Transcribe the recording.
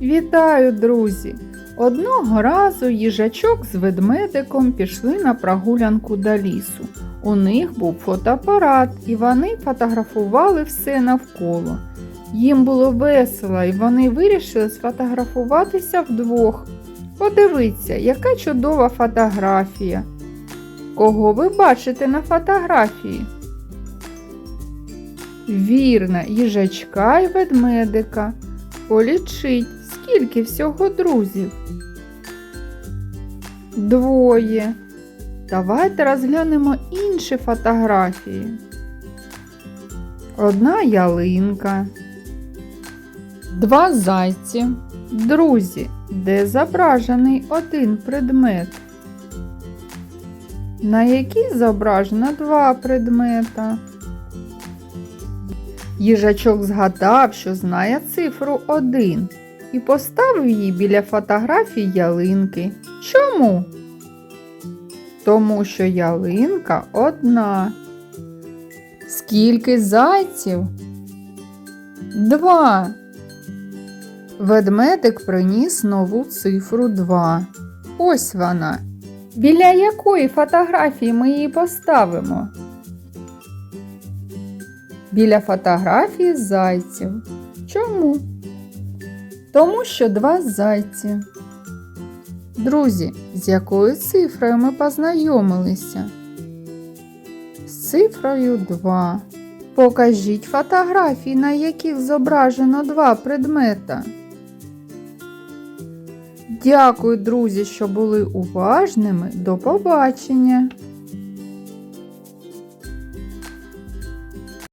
Вітаю, друзі! Одного разу їжачок з ведмедиком пішли на прогулянку до лісу. У них був фотоапарат, і вони фотографували все навколо. Їм було весело, і вони вирішили сфотографуватися вдвох. Подивіться, яка чудова фотографія. Кого ви бачите на фотографії? Вірно, їжачка і ведмедика. Полічіть, скільки всього друзів. Двоє. Давайте розглянемо інші фотографії. Одна ялинка. Два зайці. Друзі, де зображений один предмет? На якій зображено два предмета? Їжачок згадав, що знає цифру 1 і поставив її біля фотографії ялинки. Чому? Тому що ялинка одна. Скільки зайців? Два. Ведмедик приніс нову цифру 2. Ось вона. Біля якої фотографії ми її поставимо? Біля фотографії зайців. Чому? Тому що два зайці. Друзі, з якою цифрою ми познайомилися? З цифрою 2. Покажіть фотографії, на яких зображено два предмета. Дякую, друзі, що були уважними. До побачення!